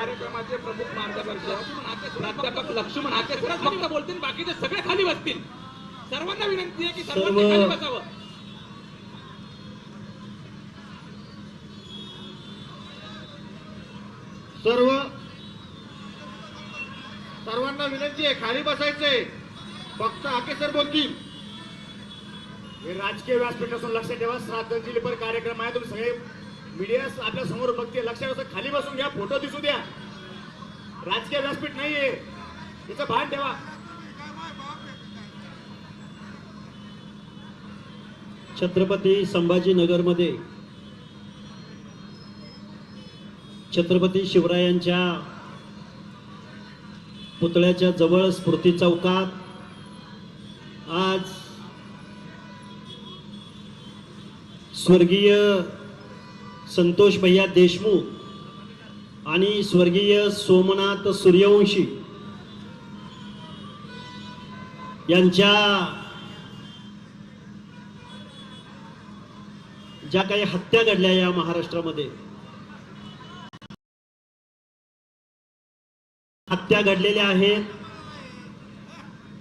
कार्यक्रमाचे प्रमुख मार्गदर्शक प्राध्यापक लक्ष्मण हाके सरच फक्त बोलतील बाकीचे सगळे खाली बसतील. सर्वांना विनंती आहे की सर्वांनी सर्व- खाली बसावं. सर्व सर्वांना विनंती आहे खाली बसायचंय. फक्त आके सर बोलतील. हे राजकीय व्यासपीठ असून लक्षात ठेवा. श्राद्धांजली पर कार्यक्रम आहे. तुम्ही सगळे मीडिया आपल्यासमोर बघते. लक्षात असं खाली बसून घ्या. फोटो दिसू द्या. राजकीय व्यासपीठ नाहीये. तिचं भान ठेवा. छत्रपती संभाजीनगरमध्ये छत्रपती शिवरायांच्या पुतळ्याच्या जवळ स्मृती चौकात आज स्वर्गीय संतोष भैया देशमुख आणि स्वर्गीय सोमनाथ सूर्यवंशी यांच्या ज्या काही हत्या घडल्या या महाराष्ट्रामध्ये हत्या घडलेल्या आहेत.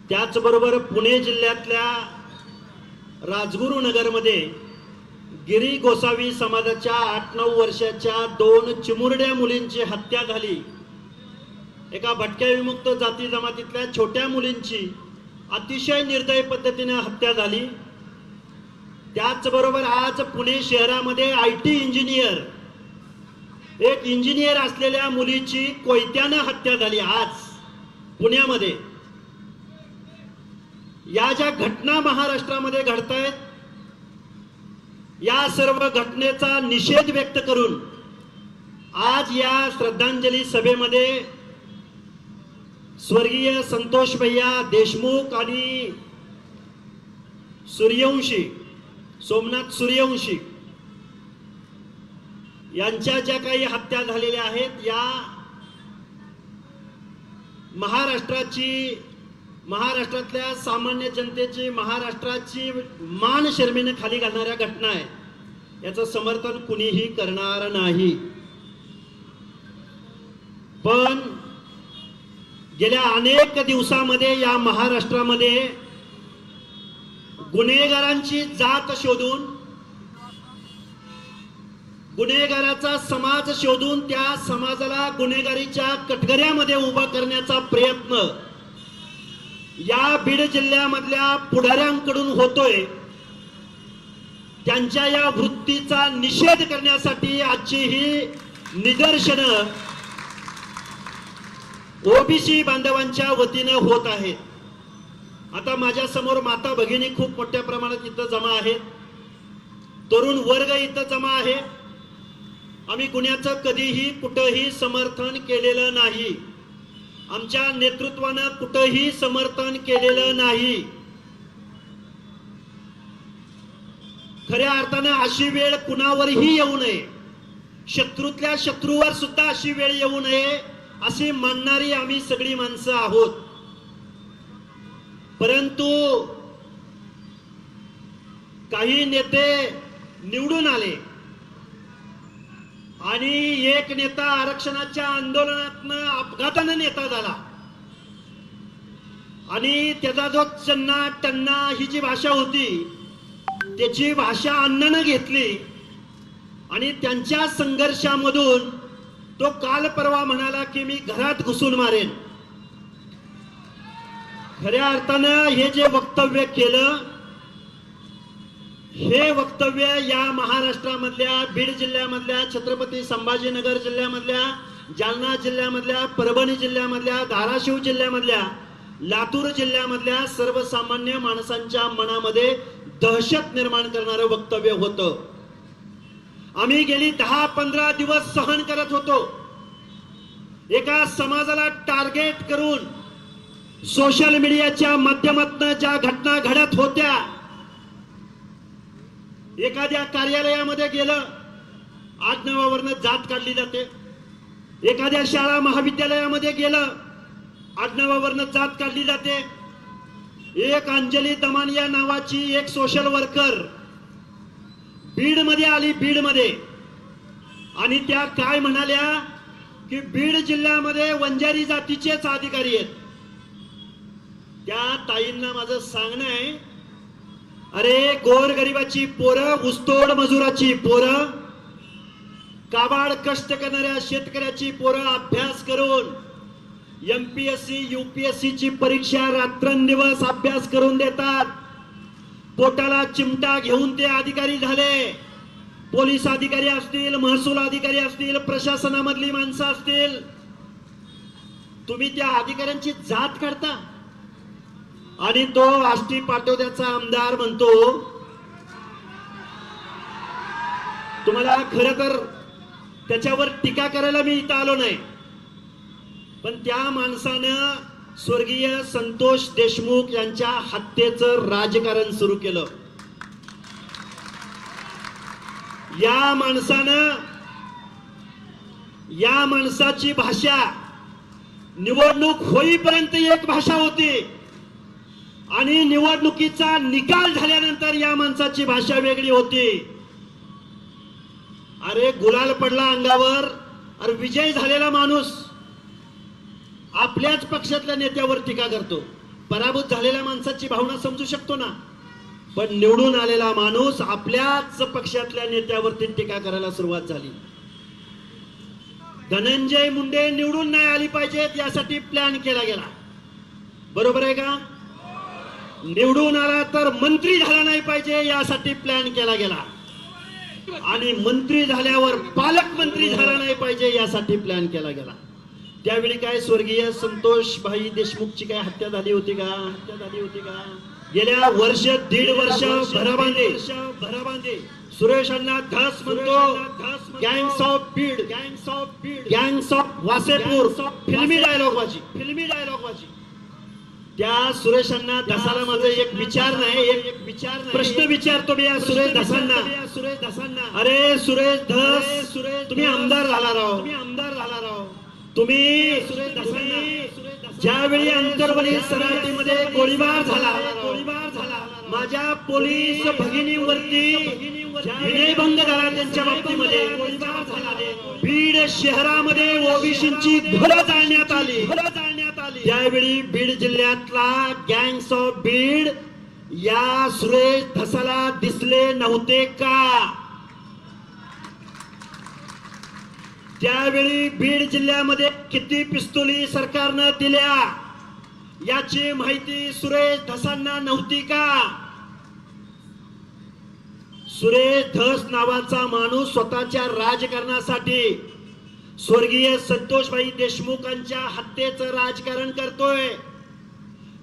त्याचबरोबर पुणे जिल्ह्यातल्या राजगुरुनगरमध्ये गिरी गोसावी समाजाच्या आठ नऊ वर्षाच्या दोन चिमुरड्या मुलींची हत्या झाली. एका भटक्या विमुक्त जाती जमातीतल्या छोट्या मुलींची अतिशय निर्दय पद्धतीने हत्या झाली. त्याचबरोबर आज पुणे शहरामध्ये आय टी इंजिनियर एक इंजिनियर असलेल्या मुलीची कोयत्यानं हत्या झाली आज पुण्यामध्ये. या ज्या घटना महाराष्ट्रामध्ये घडतायत या सर्व घटनेचा निषेध व्यक्त करून आज या श्रद्धांजली सभेमध्ये स्वर्गीय संतोष भैया देशमुख आणि सूर्यवंशी सोमनाथ सूर्यवंशी यांच्या ज्या काही हत्या झालेल्या आहेत या महाराष्ट्राची महाराष्ट्रातल्या सामान्य जनतेची महाराष्ट्राची मान शर्मीने खाली घालणाऱ्या घटना आहे. याचं समर्थन कुणीही करणार नाही. पण गेल्या अनेक दिवसामध्ये या महाराष्ट्रामध्ये गुन्हेगारांची जात शोधून गुन्हेगाराचा समाज शोधून त्या समाजाला गुन्हेगारीच्या कटगऱ्यामध्ये उभा करण्याचा प्रयत्न या बीड जिल्ह्यामधल्या पुढाऱ्यांकडून होतोय. त्यांच्या या वृत्तीचा निषेध करण्यासाठी आजची ही निदर्शनं ओबीसी बांधवांच्या वतीने होत आहेत. आता माझ्यासमोर माता भगिनी खूप मोठ्या प्रमाणात इथं जमा आहेत. तरुण वर्ग इथं जमा आहे. आम्ही गुन्ह्याचं कधीही कुठंही समर्थन केलेलं नाही. आमच्या नेतृत्वानं कुठंही समर्थन केलेलं नाही. खऱ्या अर्थानं अशी वेळ कुणावरही येऊ नये. शत्रूतल्या शत्रूवर सुद्धा अशी वेळ येऊ नये अशी मानणारी आम्ही सगळी माणसं आहोत. परंतु काही नेते निवडून आले. आणि एक नेता आरक्षणाच्या आंदोलनातनं अपघातानं नेता झाला. आणि त्याचा जो चन्ना टन्ना ही जी भाषा होती त्याची भाषा अन्नानं घेतली. आणि त्यांच्या संघर्षामधून तो काल परवा म्हणाला की मी घरात घुसून मारेन. खऱ्या अर्थानं हे जे वक्तव्य केलं हे वक्तव्य या महाराष्ट्रामधल्या बीड जिल्ह्यामधल्या छत्रपती संभाजीनगर जिल्ह्यामधल्या जालना जिल्ह्यामधल्या परभणी जिल्ह्यामधल्या धाराशिव जिल्ह्यामधल्या लातूर जिल्ह्यामधल्या सर्वसामान्य माणसांच्या मनामध्ये दहशत निर्माण करणारं वक्तव्य होतं. आम्ही गेली दहा पंधरा दिवस सहन करत होतो. एका समाजाला टार्गेट करून सोशल मीडियाच्या माध्यमातून ज्या घटना घडत होत्या एखाद्या कार्यालयामध्ये गेलं आडनावावरनं जात काढली जाते. एखाद्या शाळा महाविद्यालयामध्ये गेलं आडनावावरनं जात काढली जाते. एक अंजली दमान या नावाची एक सोशल वर्कर बीडमध्ये आली बीडमध्ये. आणि त्या काय म्हणाल्या की बीड जिल्ह्यामध्ये वंजारी जातीचेच अधिकारी आहेत. त्या ताईंना माझं सांगणं आहे अरे गोरगरिबाची पोरं ऊसतोड मजुराची पोरं काबाड कष्ट करणाऱ्या शेतकऱ्याची पोरं अभ्यास करून एमपीएससी युपीएससी ची परीक्षा रात्रंदिवस अभ्यास करून देतात. पोटाला चिमटा घेऊन ते अधिकारी झाले. पोलीस अधिकारी असतील महसूल अधिकारी असतील प्रशासनामधली माणसं असतील. तुम्ही त्या अधिकाऱ्यांची जात काढता. आणि तो आष्टी पाटोद्याचा आमदार म्हणतो तुम्हाला खर तर त्याच्यावर टीका करायला मी इथं आलो नाही. पण त्या माणसानं स्वर्गीय संतोष देशमुख यांच्या हत्येचं राजकारण सुरू केलं. या माणसानं या माणसाची भाषा निवडणूक होईपर्यंत एक भाषा होती. आणि निवडणुकीचा निकाल झाल्यानंतर या माणसाची भाषा वेगळी होती. अरे गुलाल पडला अंगावर. अरे विजय झालेला माणूस. आपल्याच पक्षातल्या नेत्यावर टीका करतो. पराभूत झालेल्या माणसाची भावना समजू शकतो ना? पण निवडून आलेला माणूस आपल्याच पक्षातल्या नेत्यावरती टीका करायला सुरुवात झाली. धनंजय मुंडे निवडून नाही आली पाहिजेत यासाठी प्लॅन केला गेला. बरोबर आहे का? निवडून आला तर मंत्री झाला नाही पाहिजे यासाठी प्लॅन केला गेला. आणि मंत्री झाल्यावर पालकमंत्री झाला नाही पाहिजे यासाठी प्लॅन केला गेला. त्यावेळी काय स्वर्गीय संतोष भाई देशमुखची काय हत्या झाली होती का? हत्या झाली होती का? गेल्या वर्ष दीड वर्ष भराबांधे भराबांधे सुरेश अण्णा धस म्हणतो gangs of Beed gangs of Beed gangs of Wasseypur फिल्मी डायलॉग वाजी. फिल्मी डायलॉग वाजी. त्या सुरेशांना धसाला माझा एक विचार नाही एक विचार प्रश्न विचारतो मी या सुरेश धसांना सुरेश धसांना अरे सुरेश धस सुरेश तुम्ही आमदार झाला राव. तुम्ही आमदार झाला राव. तुम्ही सुरेश धसांना ज्यावेळी अंतरवली सराटीमध्ये गोळीबार झाला गोळीबार झाला. माझ्या पोलीस भगिनीवरती विनयभंग झाला त्यांच्या बाबतीमध्ये गोळीबार झाला. बीड शहरामध्ये ओबीसीची घरं जाळण्यात आली. घरं यावेळी बीड जिल्ह्यातला गँग्स ऑफ बीड या सुरेश धसाला दिसले नव्हते का? त्यावेळी बीड जिल्ह्यामध्ये किती पिस्तुली सरकारनं दिल्या? याची माहिती सुरेश धसांना नव्हती का? सुरेश धस नावाचा माणूस स्वतःच्या राजकारणासाठी स्वर्गीय संतोषभाई देशमुखांच्या हत्येचं राजकारण करतोय.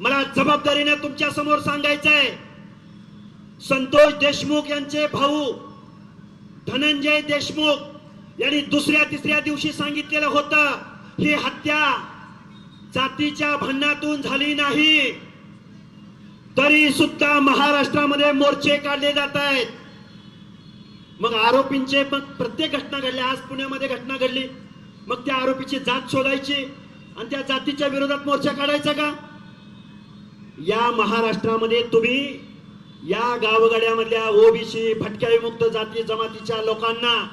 मला जबाबदारीने तुमच्यासमोर सांगायचंय. संतोष देशमुख यांचे भाऊ धनंजय देशमुख यांनी दुसऱ्या तिसऱ्या दिवशी सांगितलेलं होतं ही हत्या जातीच्या भांडणातून झाली नाही. तरी सुद्धा महाराष्ट्रामध्ये मोर्चे काढले जात आहेत. मग आरोपींचे मग प्रत्येक घटना घडल्या आज पुण्यामध्ये घटना घडली. मग त्या आरोपीची जात शोधायची आणि त्या जातीच्या विरोधात मोर्चा काढायचा का? या महाराष्ट्रामध्ये तुम्ही या गावगाड्यामधल्या ओबीसी भटक्या विमुक्त जाती जमातीच्या लोकांना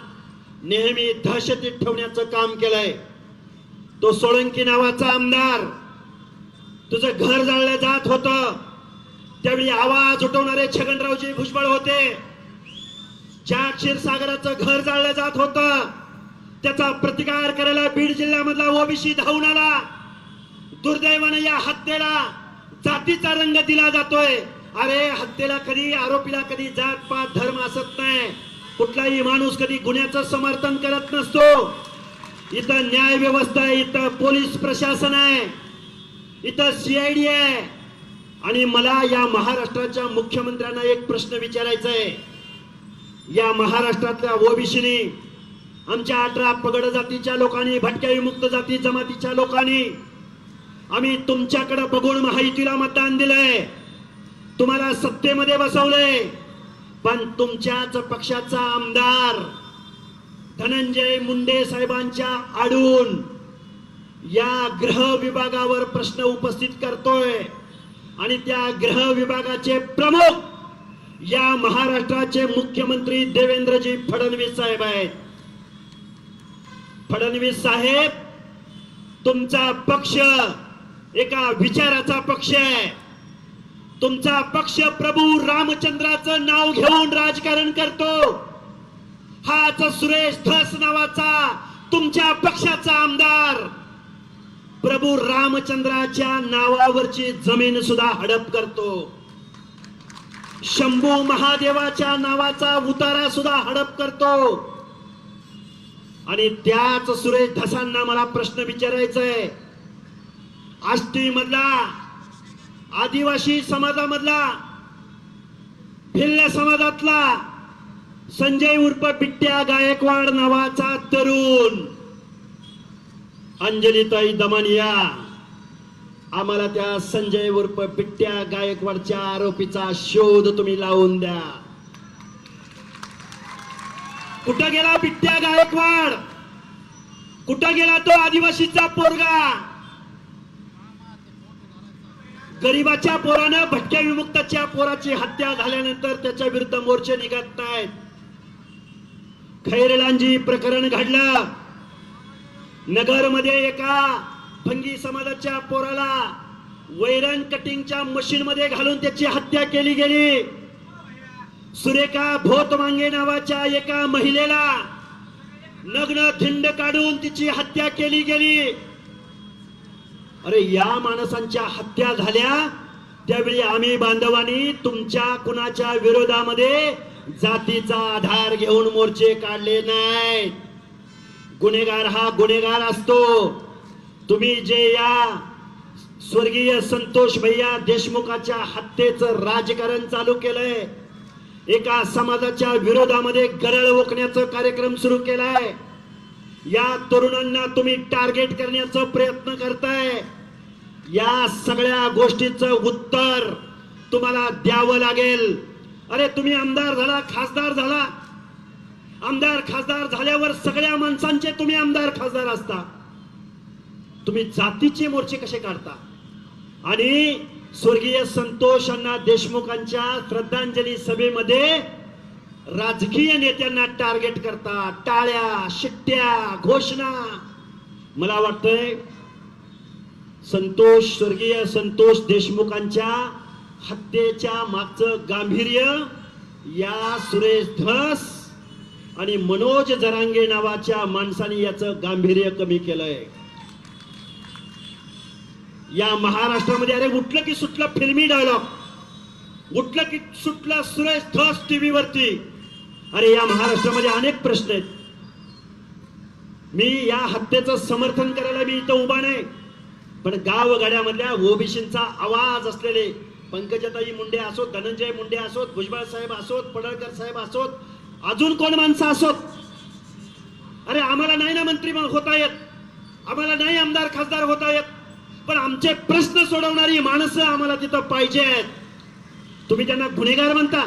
नेहमी दहशतीत ठेवण्याचं काम केलंय. तो सोळंकी नावाचा आमदार तुझं घर जाळलं जात होत. त्यावेळी आवाज उठवणारे छगनरावजी भुजबळ होते. ज्या क्षीरसागराचं घर जाळलं जात होतं. त्याचा प्रतिकार करायला बीड जिल्ह्यामधला ओबीसी धावून आला. दुर्दैवाने या हत्येला जातीचा रंग दिला जातोय. अरे हत्येला कधी आरोपीला कधी जात पात धर्म असत नाही. कुठलाही माणूस कधी गुन्ह्याचं समर्थन करत नसतो. इथं न्याय व्यवस्था आहे इथं पोलीस प्रशासन आहे इथं सीआयडी आहे. आणि मला या महाराष्ट्राच्या मुख्यमंत्र्यांना एक प्रश्न विचारायचा आहे. या महाराष्ट्रातल्या ओबीसीनी आमच्या अठरा पगड जातीच्या लोकांनी भटक्या विमुक्त जाती जमातीच्या लोकांनी आम्ही तुमच्याकडे बघून महायुतीला मतदान दिलंय. तुम्हाला सत्तेमध्ये बसवलंय. पण तुमच्याच पक्षाचा आमदार धनंजय मुंडे साहेबांच्या आडून या ग्रह विभागावर प्रश्न उपस्थित करतोय. आणि त्या ग्रह विभागाचे प्रमुख या महाराष्ट्राचे मुख्यमंत्री देवेंद्रजी फडणवीस साहेब आहेत. फडणवीस साहेब तुमचा पक्ष एका विचाराचा पक्ष आहे. तुमचा पक्ष प्रभू रामचंद्राचं नाव घेऊन राजकारण करतो. हाच सुरेश धस नावाचा तुमच्या पक्षाचा आमदार. प्रभू रामचंद्राच्या नावावरची जमीन सुद्धा हडप करतो. शंभू महादेवाच्या नावाचा उतारा सुद्धा हडप करतो. आणि त्याच सुरेश धसांना मला प्रश्न विचारायचा आहे आष्टी मधला आदिवासी समाजामधला भिल्ल समाजातला संजय उर्फ बिट्ट्या गायकवाड नावाचा तरुण. अंजलीताई दमानिया आम्हाला त्या संजय उर्फ बिट्ट्या गायकवाडच्या आरोपीचा शोध तुम्ही लावून द्या. कुठं गेला बिट्ट्या गायकवाड? कुठं गेला तो आदिवासीचा पोरगा? गरीबाच्या पोरानं भटक्या विमुक्ताच्या पोराची हत्या झाल्यानंतर त्याच्या विरुद्ध मोर्चे निघत नाहीत खैरलांजी प्रकरण घडलं. नगरमध्ये एका फंगी समाजाच्या पोराला वैरण कटिंगच्या मशीन मध्ये घालून त्याची हत्या केली गेली. सुरेखा भोत मांगे नावाच्या एका महिलेला नग्न थिंड काढून तिची हत्या केली गेली. अरे या माणसांच्या हत्या झाल्या त्यावेळी आम्ही बांधवांनी तुमच्या कुणाच्या विरोधामध्ये जातीचा आधार घेऊन मोर्चे काढले नाही गुन्हेगार हा गुन्हेगार असतो. तुम्ही जे या स्वर्गीय संतोष भैया देशमुखाच्या हत्येचं राजकारण चालू केलंय एका समाजाच्या विरोधामध्ये गरळ ओकण्याचा कार्यक्रम सुरू केलाय. या तरुणांना तुम्ही टार्गेट करण्याचा प्रयत्न करताय. या सगळ्या गोष्टीचं उत्तर तुम्हाला द्यावं लागेल. अरे तुम्ही आमदार झाला खासदार झाला. आमदार खासदार झाल्यावर सगळ्या माणसांचे तुम्ही आमदार खासदार असता. तुम्ही जातीचे मोर्चे कसे काढता? आणि स्वर्गीय संतोष अण्णा देशमुखांच्या श्रद्धांजली सभेमध्ये राजकीय नेत्यांना टार्गेट करता टाळ्या शिट्ट्या घोषणा. मला वाटतंय संतोष स्वर्गीय संतोष देशमुखांच्या हत्येच्या मागचं गांभीर्य या सुरेश धस आणि मनोज जरांगे नावाच्या माणसाने याचं गांभीर्य कमी केलंय. या महाराष्ट्रामध्ये अरे उठलं की सुटलं फिल्मी डायलॉग उठलं की सुटलं सुरेश धस टीव्हीवरती अरे या महाराष्ट्रामध्ये अनेक प्रश्न आहेत. मी या हत्येचं समर्थन करायला मी इथं उभा नाही. पण गावगाड्यामधल्या ओबीसींचा आवाज असलेले पंकजाताई मुंडे असोत धनंजय मुंडे असोत भुजबळ साहेब असोत पडळकर साहेब असोत अजून कोण माणसं असोत? अरे आम्हाला नाही ना मंत्री होता येत. आम्हाला नाही आमदार खासदार होता येत. पण आमचे प्रश्न सोडवणारी माणसं आम्हाला तिथं पाहिजे तुम्ही त्यांना गुन्हेगार म्हणता.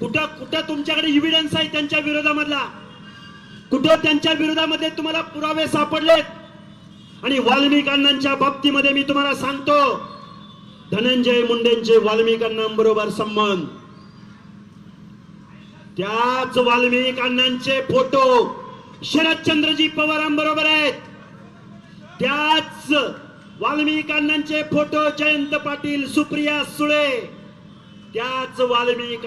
कुठं कुठं तुमच्याकडे इव्हिडन्स आहे त्यांच्या विरोधामधला? कुठं त्यांच्या विरोधामध्ये तुम्हाला पुरावे सापडलेत? आणि वाल्मिक बाबतीमध्ये मी तुम्हाला सांगतो धनंजय मुंडेंचे वाल्मिकांना बरोबर संबंध. त्याच वाल्मिक फोटो शरदचंद्रजी पवारांबरोबर आहेत. त्याच वाल्मिक फोटो जयंत पाटील सुप्रिया सुळे. त्याच वाल्मिक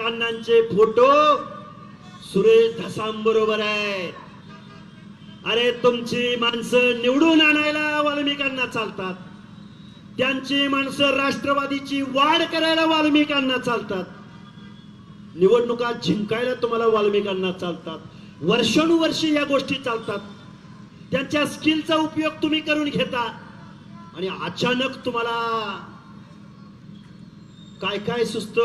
फोटो सुरेश धसांबरोबर आहेत अरे तुमची माणसं निवडून आणायला वाल्मिकांना चालतात. त्यांची माणसं राष्ट्रवादीची वाढ करायला वाल्मिकांना चालतात. निवडणुका जिंकायला तुम्हाला वाल्मिकांना चालतात. वर्षानुवर्षी या गोष्टी चालतात. त्यांच्या स्किलचा उपयोग तुम्ही करून घेता. आणि अचानक तुम्हाला काय काय सुस्त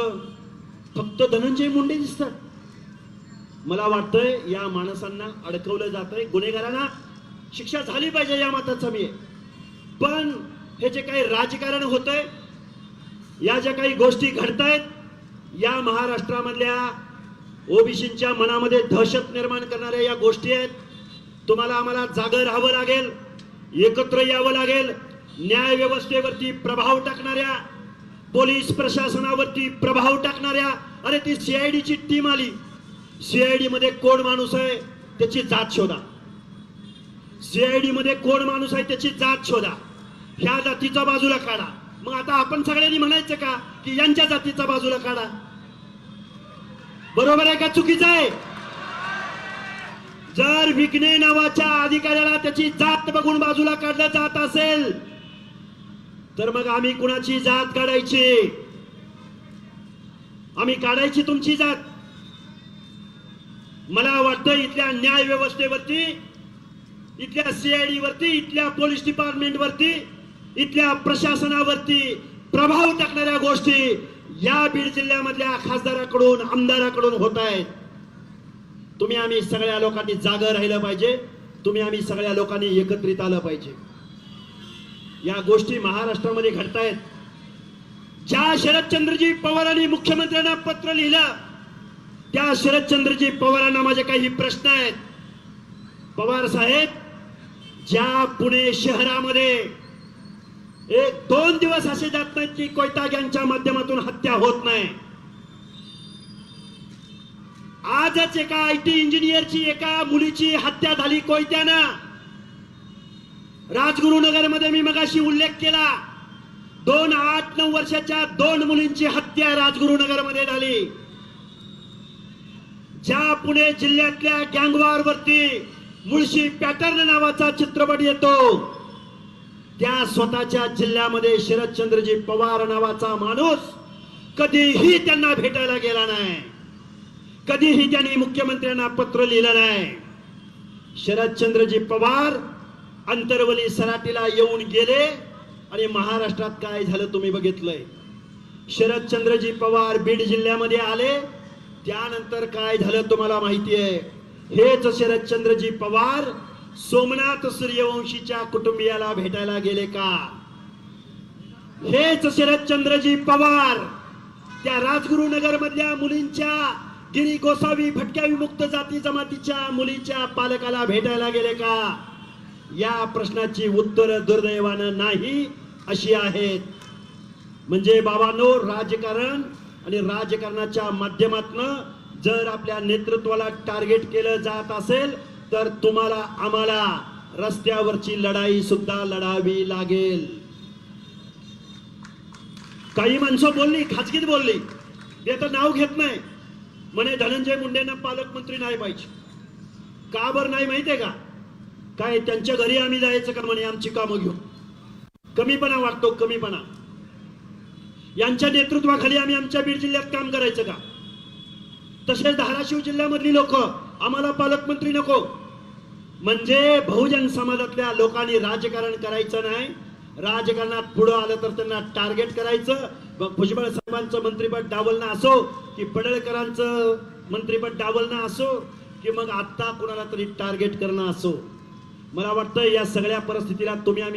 फक्त धनंजय मुंडे दिसतात. मला वाटतंय या माणसांना अडकवलं जात आहे गुन्हेगारांना शिक्षा झाली पाहिजे या मताचा मी. आहे. पण हे जे काही राजकारण होतंय या ज्या काही गोष्टी घडतायत या महाराष्ट्रामधल्या ओबीसींच्या मनामध्ये दहशत निर्माण करणाऱ्या या गोष्टी आहेत. तुम्हाला आम्हाला जागर राहावं लागेल एकत्र यावं लागेल. न्याय व्यवस्थेवरती प्रभाव टाकणाऱ्या पोलीस प्रशासनावरती प्रभाव टाकणाऱ्या अरे ती सीआयडीची टीम आली. सीआयडी मध्ये कोण माणूस आहे त्याची जात शोधा. सीआयडी मध्ये कोण माणूस आहे त्याची जात शोधा. ह्या जातीचा बाजूला काढा. मग आता आपण सगळ्यांनी म्हणायचं का की यांच्या जातीचा बाजूला काढा. बरोबर आहे का? चुकीचं आहे? जर विघ्ने नावाच्या अधिकाऱ्याला त्याची जात बघून बाजूला काढलं जात असेल तर मग आम्ही कुणाची जात काढायची? आम्ही काढायची तुमची जात. मला वाटतं इथल्या न्याय व्यवस्थेवरती इथल्या सीआयडी वरती इथल्या पोलीस डिपार्टमेंट वरती इथल्या प्रशासनावरती प्रभाव टाकणाऱ्या गोष्टी या बीड जिल्ह्यामधल्या खासदाराकडून आमदाराकडून होत आहेत. तुम्ही आम्ही सगळ्या लोकांनी जागं राहिलं पाहिजे. तुम्ही आम्ही सगळ्या लोकांनी एकत्रित आलं पाहिजे. या गोष्टी महाराष्ट्रामध्ये घडतायत. ज्या शरदचंद्रजी पवारांनी मुख्यमंत्र्यांना पत्र लिहिलं त्या शरदचंद्रजी पवारांना माझे काही प्रश्न आहेत. पवार साहेब ज्या पुणे शहरामध्ये एक दोन दिवस असे जात नाहीत की कोयता गँगच्या माध्यमातून हत्या होत नाही. आजच एका आय टी इंजिनियरची एका मुलीची हत्या झाली कोयत्यानं. राजगुरुनगरमध्ये मी मगाशी उल्लेख केला. दोन आठ नऊ वर्षाच्या दोन मुलींची हत्या राजगुरुनगरमध्ये झाली. ज्या पुणे जिल्ह्यातल्या गँगवार वरती मुळशी पॅटर्न नावाचा चित्रपट येतो त्या स्वतःच्या जिल्ह्यामध्ये शरदचंद्रजी पवार नावाचा माणूस कधीही त्यांना भेटायला गेला नाही. कधीही त्यांनी मुख्यमंत्र्यांना पत्र लिहिलं नाही. शरदचंद्रजी पवार अंतरवली सराटीला येऊन गेले आणि महाराष्ट्रात काय झालं तुम्ही बघितलंय. शरदचंद्रजी पवार बीड जिल्ह्यामध्ये आले त्यानंतर काय झालं तुम्हाला माहिती आहे? हेच शरदचंद्रजी पवार सोमनाथ सूर्यवंशीच्या कुटुंबियाला भेटायला गेले का? हेच शरदचंद्रजी पवार त्या राजगुरुनगर मधल्या मुलींच्या गिरी गोसावी भटक्या विमुक्त जाती जमातीच्या मुलीच्या पालकाला भेटायला गेले का? या प्रश्नाची उत्तर दुर्दैवानं नाही अशी आहेत म्हणजे बाबांनो राजकारण आणि राजकारणाच्या माध्यमातनं जर आपल्या नेतृत्वाला टार्गेट केलं जात असेल तर तुम्हाला आम्हाला रस्त्यावरची लढाई सुद्धा लढावी लागेल. काही माणसं बोलली खाजगीत बोलली. ते तर नाव घेत नाही. म्हणे धनंजय मुंडेंना पालकमंत्री नाही पाहिजे का बरं नाही माहितीये का? काय त्यांच्या घरी आम्ही जायचं का म्हणे आमची कामं घेऊ कमीपणा वाटतो कमीपणा. यांच्या नेतृत्वाखाली आम्ही आमच्या बीड जिल्ह्यात काम करायचं का? तसेच धाराशिव जिल्ह्यामधली लोक आम्हाला पालकमंत्री नको. म्हणजे बहुजन समाजातल्या लोकांनी राजकारण करायचं नाही राजकारणात पुढं आलं तर त्यांना टार्गेट करायचं. मग भुजबळ साहेबांचं मंत्रिपद डावलणं असो की पडळकरांचं मंत्रिपद डावलणं असो की मग आत्ता कुणाला तरी टार्गेट करणं असो. मला वाटतं या सगळ्या परिस्थितीला तुम्ही आम्ही